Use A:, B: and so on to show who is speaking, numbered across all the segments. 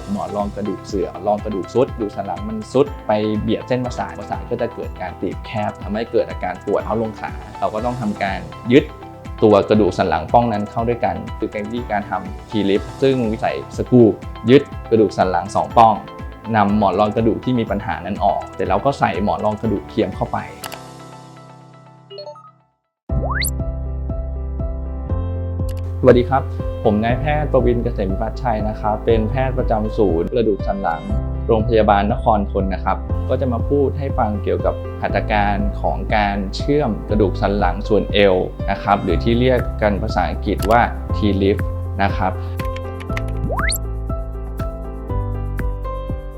A: คหมอนรองกระดูกเสื่อมรองกระดูกซุดดูสันหลังมันซุดไปเบียดเส้นประสาทประสาทก็จะเกิดการตีบแคบทำให้เกิดอาการปวดเท้าลงขาเราก็ต้องทำการยึดตัวกระดูกสันหลังป้องนั้นเข้าด้วยกัน คือเป็นวิธีการทำทีลิฟซึ่งวิสัยสกรูยึดกระดูกสันหลังสองป้องนำหมอนรองกระดูกที่มีปัญหานั้นออกเสร็จแล้วก็ใส่หมอนรองกระดูกเทียมเข้าไปสวัสดีครับ ผมนายแพทย์ประวินเกษมพัฒชัยนะครับ เป็นแพทย์ประจำศูนย์กระดูกสันหลัง โรงพยาบาลนครทนนะครับ ก็จะมาพูดให้ฟังเกี่ยวกับหัตถการของการเชื่อมกระดูกสันหลังส่วนเอวนะครับ หรือที่เรียกกันภาษาอังกฤษว่า T-lift นะครับ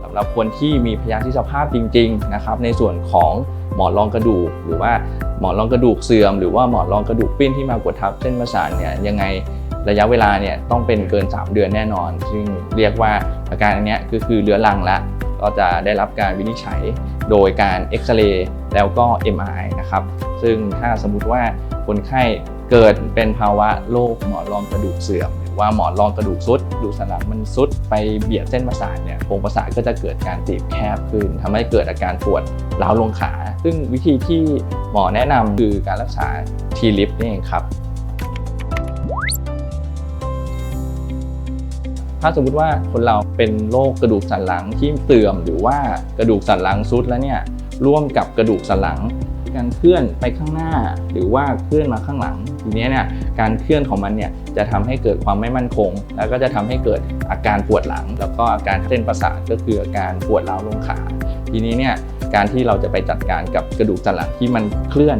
A: สำหรับคนที่มีพยาธิสภาพจริงๆนะครับในส่วนของหมอนรองกระดูก หรือว่าหมอนรองกระดูกเสื่อม หรือว่าหมอนรองกระดูกปิ้นที่มากดทับเส้นประสาทเนี่ยยังไง ระยะเวลาเนี่ยต้องเป็นเกิน 3 เดือนแน่นอน ซึ่งเรียกว่าอาการอันนี้ก็คือเรื้อรังละก็จะได้รับการวินิจฉัยโดยการเอ็กซเรย์แล้วก็ MRI นะครับ ซึ่งถ้าสมมุติว่าคนไข้เกิดเป็นภาวะโรคหมอนรองกระดูกเสื่อม หรือว่าหมอนรองกระดูกซุดดูสันหลังมันซุดไปเบียดเส้นประสาทเนี่ยโครงประสาทก็จะเกิดการตีบแคบขึ้นทำให้เกิดอาการปวดร้าวลงขา ซึ่งวิธีที่หมอแนะนำคือการรักษาทีลิฟนี่เองครับ ถ้าสมมติว่าคนเราเป็นโรคกระดูกสันหลังที่เสื่อมหรือว่ากระดูกสันหลังซุดแล้วเนี่ยร่วมกับกระดูกสันหลัง การเคลื่อนไปข้างหน้า หรือว่าเคลื่อนมาข้างหลังทีนี้เนี่ยการเคลื่อนของมันเนี่ยจะทำให้เกิดความไม่มั่นคง แล้วก็จะทำให้เกิดอาการปวดหลัง แล้วก็อาการเส้นประสาทก็คืออาการปวดร้าวลงขา ทีนี้เนี่ยการที่เราจะไปจัดการกับกระดูกสันหลังที่มันเคลื่อน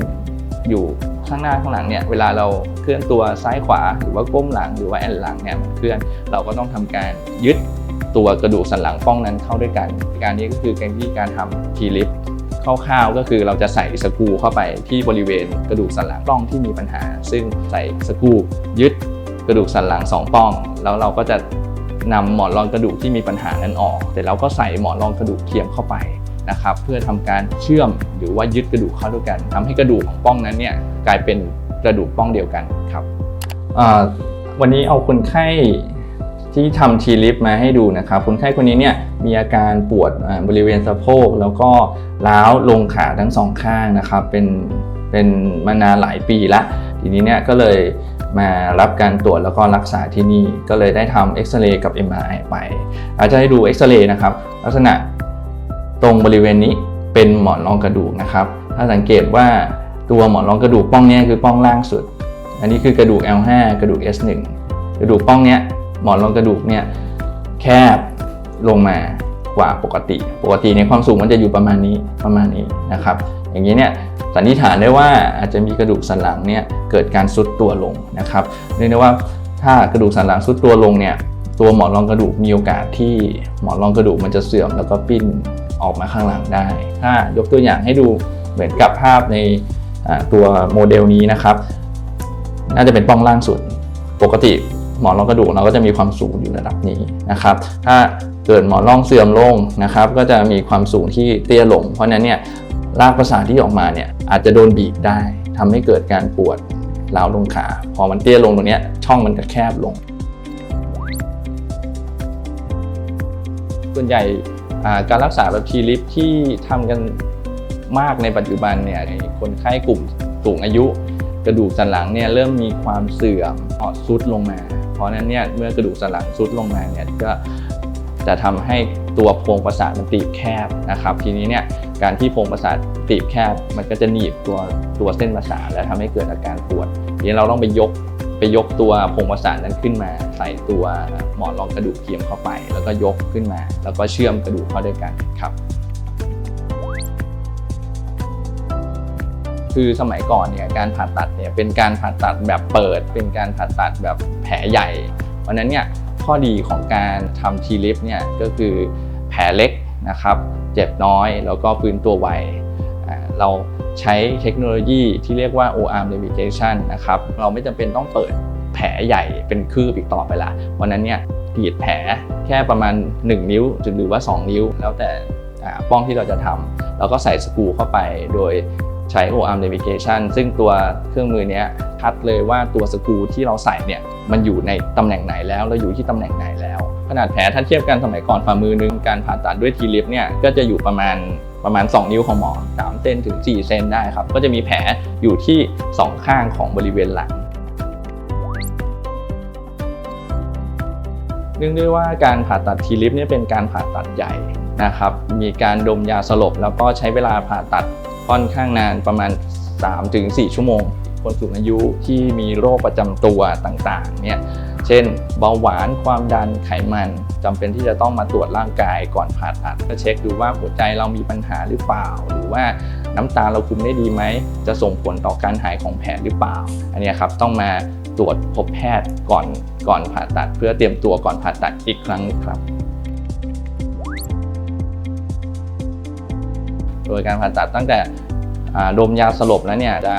A: อยู่ ข้างหน้าข้างหลังเนี่ยเวลาเราเคลื่อนตัวซ้ายขวาหรือว่าก้มหลังหรือว่าแอนหลังเนี่ยมันเคลื่อนเราก็ต้องทำการยึดตัวกระดูกสันหลังป้องนั้นเข้าด้วยกัน การนี้ก็คือการที่การทำทีลิฟคร่าวๆก็คือเราจะใส่สกูเข้าไปที่บริเวณกระดูกสันหลังป้องที่มีปัญหา ซึ่งใส่สกูยึดกระดูกสันหลังสองป้อง แล้วเราก็จะนำหมอนรองกระดูกที่มีปัญหานั้นออก แต่เราก็ใส่หมอนรองกระดูกเทียมเข้าไป นะครับเพื่อทำการเชื่อมหรือว่ายึดกระดูกเข้าด้วยกันทำให้กระดูกของป้องนั้นเนี่ยกลายเป็นกระดูกป้องเดียวกันครับวันนี้เอาคนไข้ที่ทำทีลิฟมาให้ดูนะครับคนไข้คนนี้เนี่ยมีอาการปวดบริเวณสะโพก แล้วก็ล้าวลงขาทั้งสองข้างนะครับเป็นเป็นมานานหลายปีละทีนี้เนี่ยก็เลยมารับการตรวจแล้วก็รักษาที่นี่ ก็เลยได้ทำเอ็กซเรย์กับ MRI ไป อาจจะให้ดูเอ็กซเรย์นะครับลักษณะ ตรงบริเวณนี้เป็นหมอนรองกระดูกนะครับ ถ้าสังเกตว่าตัวหมอนรองกระดูกป้องนี้คือป้องล่างสุด อันนี้คือกระดูก L5 กระดูก S1 กระดูกป้องเนี้ยหมอนรองกระดูกเนี่ยแคบลงมากว่าปกติ ปกติในความสูงมันจะอยู่ประมาณนี้ประมาณนี้นะครับ อย่างนี้เนี่ยสันนิษฐานได้ว่าอาจจะมีกระดูกสันหลังเนี่ยเกิดการซุดตัวลงนะครับเรียกได้ว่าถ้ากระดูกสันหลังซุดตัวลงเนี่ยตัวหมอนรองกระดูกมีโอกาสที่หมอนรองกระดูกมันจะเสื่อมแล้วก็ปิ้น ออกมาข้างหลังได้ ถ้ายกตัวอย่างให้ดูเหมือนกับภาพในตัวโมเดลนี้นะครับ น่าจะเป็นป้องล่างสุด ปกติหมอนรองกระดูกเราก็จะมีความสูงอยู่ระดับนี้นะครับ ถ้าเกิดหมอนรองเสื่อมลงนะครับ ก็จะมีความสูงที่เตี้ยลง เพราะนั้นเนี่ยรากประสาทที่ออกมาเนี่ยอาจจะโดนบีบได้ทำให้เกิดการปวดร้าวลงขา พอมันเตี้ยลงตรงนี้ช่องมันจะแคบลง ส่วนใหญ่ การรักษาแบบทีลิฟที่ทำกันมากในปัจจุบันเนี่ยคนไข้กลุ่มสูงอายุ กระดูกสันหลังเนี่ยเริ่มมีความเสื่อมอ่อนซุดลงมา เพราะนั้นเนี่ยเมื่อกระดูกสันหลังซุดลงมาเนี่ยก็จะทำให้ตัวโพรงประสาทมันตีบแคบนะครับทีนี้เนี่ยการที่โพรงประสาทตีบแคบมันก็จะหนีบตัวตัวเส้นประสาทและทำให้เกิดอาการปวดทีนี้เราต้องไปยก ไปยกตัวโพรงประสาทนั้นขึ้นมา ใส่ตัวหมอนรองกระดูกเทียมเข้าไป แล้วก็ยกขึ้นมา แล้วก็เชื่อมกระดูกเข้าด้วยกันครับคือสมัยก่อนเนี่ยการผ่าตัดเนี่ยเป็นการผ่าตัดแบบเปิด เป็นการผ่าตัดแบบแผลใหญ่ เพราะฉะนั้นเนี่ยข้อดีของการทำทีลิฟเนี่ยก็คือแผลเล็กนะครับ เจ็บน้อยแล้วก็ฟื้นตัวไวอ่าเรา ใช้เทคโนโลยีที่เรียกว่า OR navigation นะครับ เราไม่จำเป็นต้องเปิดแผลใหญ่เป็นคืบอีกต่อไปละวันนั้นเนี่ยกรีดแผลแค่ประมาณ 1 นิ้วหรือว่า 2 นิ้ว แล้วแต่ป้องที่เราจะทำแล้วก็ใส่สกรูเข้าไปโดยใช้ OR navigation ซึ่งตัวเครื่องมือนี้คัดเลยว่าตัวสกรูที่เราใส่เนี่ยมันอยู่ในตำแหน่งไหนแล้วแล้วอยู่ที่ตำแหน่งไหนแล้ว ขนาดแผลถ้าเทียบกันสมัยก่อนฝ่ามือนึงการผ่าตัดด้วยทีลิฟเนี่ยก็จะอยู่ประมาณประมาณ 2 นิ้วของหมอ3 เซนถึง 4 เซนได้ครับ ก็จะมีแผลอยู่ที่ 2 ข้างของบริเวณหลังเนื่องด้วยว่าการผ่าตัดทีลิฟเนี่ยเป็นการผ่าตัดใหญ่นะครับ มีการดมยาสลบแล้วก็ใช้เวลาผ่าตัดค่อนข้างนานประมาณ 3-4 ชั่วโมง คนสูงอายุที่มีโรคประจำตัวต่างๆเนี่ยเช่นเบาหวานความดันไขมันจำเป็นที่จะต้องมาตรวจร่างกายก่อนผ่าตัดก็เช็คดูว่าหัวใจเรามีปัญหาหรือเปล่า หรือว่าน้ำตาเราคุมได้ดีไหม จะส่งผลต่อการหายของแผลหรือเปล่า อันนี้ครับต้องมาตรวจพบแพทย์ก่อนก่อนผ่าตัด เพื่อเตรียมตัวก่อนผ่าตัดอีกครั้งนึงครับโดยการผ่าตัดตั้งแต่ดมยาสลบแล้วเนี่ยจะ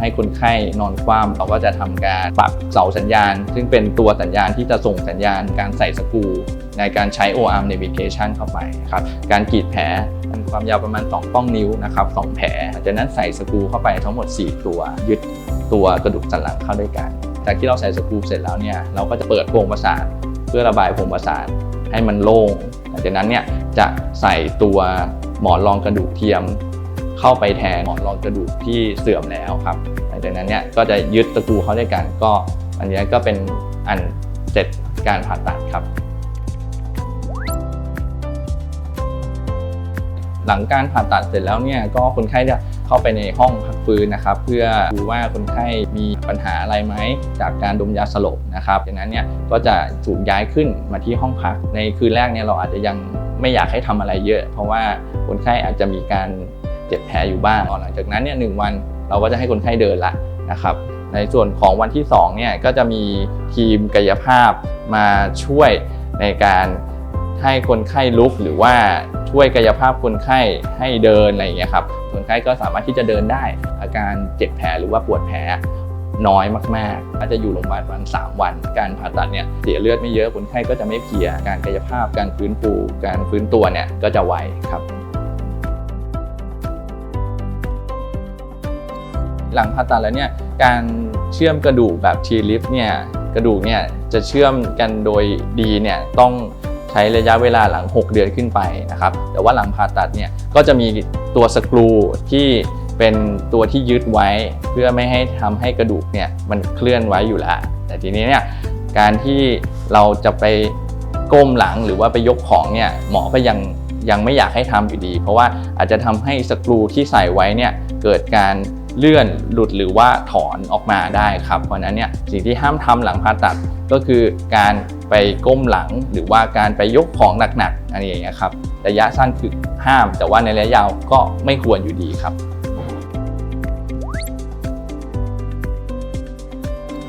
A: ให้คนไข้นอนคว่ำเราก็จะทำการปักเสาสัญญาณ ซึ่งเป็นตัวสัญญาณที่จะส่งสัญญาณการใส่สกูในการใช้ ORM navigation เข้าไปครับการกรีดแผลมันความยาวประมาณ 2 ป้องนิ้วนะครับ2แผลจากนั้นใส่สกูเข้าไปทั้งหมด 4 ตัว ยึดตัวกระดูกสันหลังเข้าด้วยกันจากที่เราใส่สกูเสร็จแล้วเนี่ยเราก็จะเปิดโพรงประสาทเพื่อระบายโพรงประสาทให้มันโล่งหลังจากนั้นเนี่ยจะใส่ตัวหมอนรองกระดูกเทียม เข้าไปแทนหมอนรองกระดูกที่เสื่อมแล้วครับหลังจากนั้นเนี่ยก็จะยึดตะกูเข้าด้วยกันก็อันนี้ก็เป็นอันเสร็จการผ่าตัดครับ หลังการผ่าตัดเสร็จแล้วเนี่ยก็คนไข้จะเข้าไปในห้องพักฟื้นนะครับ เพื่อดูว่าคนไข้มีปัญหาอะไรไหมจากการดมยาสลบนะครับจากนั้นเนี่ยก็จะถูกย้ายขึ้นมาที่ห้องพัก ในคืนแรกเนี่ยเราอาจจะยังไม่อยากให้ทำอะไรเยอะ เพราะว่าคนไข้อาจจะมีการ เจ็บแผลอยู่บ้างหลังจากนั้นเนี่ยหนึ่งวันเราก็จะให้คนไข้เดินละนะครับในส่วนของวันที่2เนี่ยก็จะมีทีมกายภาพมาช่วยในการให้คนไข้ลุกหรือว่าช่วยกายภาพคนไข้ให้เดินอะไรอย่างเงี้ยครับคนไข้ก็สามารถที่จะเดินได้ อาการเจ็บแผลหรือว่าปวดแผลน้อยมากๆก็จจะอยู่โรงพยาบาลประมาณ3วัน การผ่าตัดเนี่ยเสียเลือดไม่เยอะคนไข้ก็จะไม่เพลีย การกายภาพ การฟื้นฟู การฟื้นตัวเนี่ยก็จะไวครับ หลังผ่าตัดแล้วเนี่ยการเชื่อมกระดูกแบบทีลิฟเนี่ยกระดูกเนี่ยจะเชื่อมกันโดยดีเนี่ยต้องใช้ระยะเวลาหลัง 6 เดือนขึ้นไปนะครับแต่ว่าหลังผ่าตัดเนี่ยก็จะมีตัวสกรูที่เป็นตัวที่ยึดไว้เพื่อไม่ให้ทำให้กระดูกเนี่ยมันเคลื่อนไว้อยู่แล้วแต่ทีนี้เนี่ยการที่เราจะไปก้มหลังหรือว่าไปยกของเนี่ยหมอก็ยังยังไม่อยากให้ทำอยู่ดี เพราะว่าอาจจะทำให้สกรูที่ใส่ไว้เนี่ยเกิดการ เลื่อนหลุดหรือว่าถอนออกมาได้ครับเพราะนั้นเนี่ยสิ่งที่ห้ามทำหลังผ่าตัดก็คือการไปก้มหลังหรือว่าการไปยกของหนักๆอะไรอย่างเงี้ยครับระยะสั้นคือห้าม แต่ว่าในระยะยาวก็ไม่ควรอยู่ดีครับ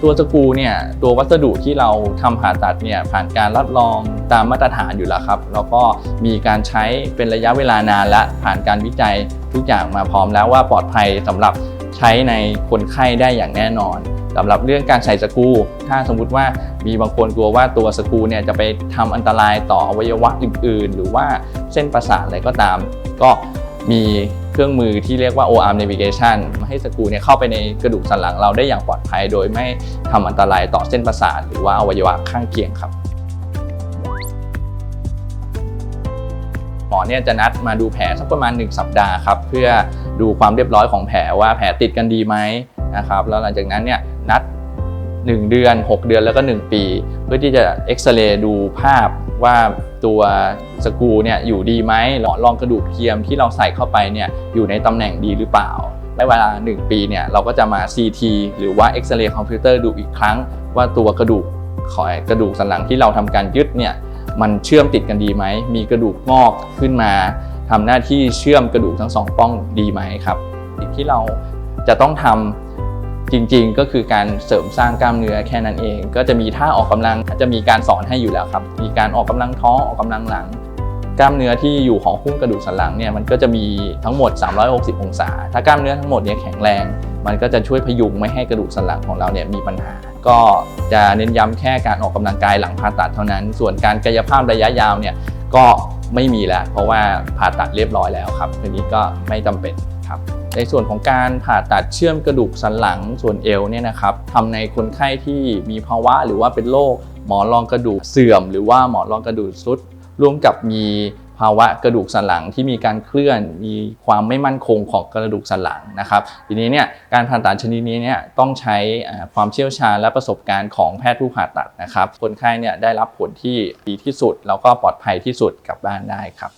A: ตัวสกูเนี่ยตัววัสดุที่เราทำผ่าตัดเนี่ยผ่านการรับรองตามมาตรฐานอยู่แล้วครับ แล้วก็มีการใช้เป็นระยะเวลานานและผ่านการวิจัยทุกอย่างมาพร้อมแล้วว่าปลอดภัยสำหรับ ใช้ในคนไข้ได้อย่างแน่นอนสำหรับเรื่องการใส่สกูถ้าสมมุติว่ามีบางคนกลัวว่าตัวสกูเนี่ยจะไปทำอันตรายต่ออวัยวะอื่น ๆ หรือว่าเส้นประสาทอะไรก็ตาม ก็มีเครื่องมือที่เรียกว่า O-arm navigation มาให้สกูเนี่ยเข้าไปในกระดูกสันหลังเราได้อย่างปลอดภัย โดยไม่ทำอันตรายต่อเส้นประสาทหรือว่าอวัยวะข้างเคียงครับหมอเนี่ยจะนัดมาดูแผลสักประมาณ 1 สัปดาห์ครับเพื่อ ดูความเรียบร้อยของแผลว่าแผลติดกันดีไหมนะครับแล้วหลังจากนั้นเนี่ยนัด 1 เดือน 6 เดือนแล้วก็ 1 ปี เพื่อที่จะเอ็กซเรย์ดูภาพว่าตัวสกรูเนี่ยอยู่ดีไหมหลอดรองกระดูกเทียมที่เราใส่เข้าไปเนี่ยอยู่ในตำแหน่งดีหรือเปล่าและเวลา 1 ปีเนี่ยเราก็จะมา CT หรือว่าเอ็กซเรย์คอมพิวเตอร์ดูอีกครั้ง ว่าตัวกระดูกขอกระดูกสันหลังที่เราทำการยึดเนี่ยมันเชื่อมติดกันดีไหม มีกระดูกงอกขึ้นมา ทำหน้าที่เชื่อมกระดูกทั้งสองป้องดีไหมครับสิ่งที่เราจะต้องทำจริงๆ ก็คือการเสริมสร้างกล้ามเนื้อแค่นั้นเอง ก็จะมีท่าออกกำลังจะมีการสอนให้อยู่แล้วครับ มีการออกกำลังท้องออกกำลังหลัง กล้ามเนื้อที่อยู่ของหุ้มกระดูกสันหลังเนี่ยมันก็จะมีทั้งหมด 360 องศา ถ้ากล้ามเนื้อทั้งหมดเนี่ยแข็งแรง มันก็จะช่วยพยุงไม่ให้กระดูกสันหลังของเราเนี่ยมีปัญหา ก็จะเน้นย้ำแค่การออกกำลังกายหลังผ่าตัดเท่านั้น ส่วนการกายภาพระยะยาวเนี่ยก็ ไม่มีแล้ว เพราะว่าผ่าตัดเรียบร้อยแล้วครับทีนี้ก็ไม่จำเป็นครับ ในส่วนของการผ่าตัดเชื่อมกระดูกสันหลังส่วนเอวเนี่ยนะครับทำในคนไข้ที่มีภาวะหรือว่าเป็นโรคหมอนรองกระดูกเสื่อม หรือว่าหมอนรองกระดูกทรุดร่วมกับมี ภาวะกระดูกสันหลังที่มีการเคลื่อน มีความไม่มั่นคงของกระดูกสันหลังนะครับ ทีนี้เนี่ยการผ่าตัดชนิดนี้เนี่ยต้องใช้ความเชี่ยวชาญและประสบการณ์ของแพทย์ผู้ผ่าตัดนะครับ คนไข้เนี่ยได้รับผลที่ดีที่สุด แล้วก็ปลอดภัยที่สุดกลับบ้านได้ครับ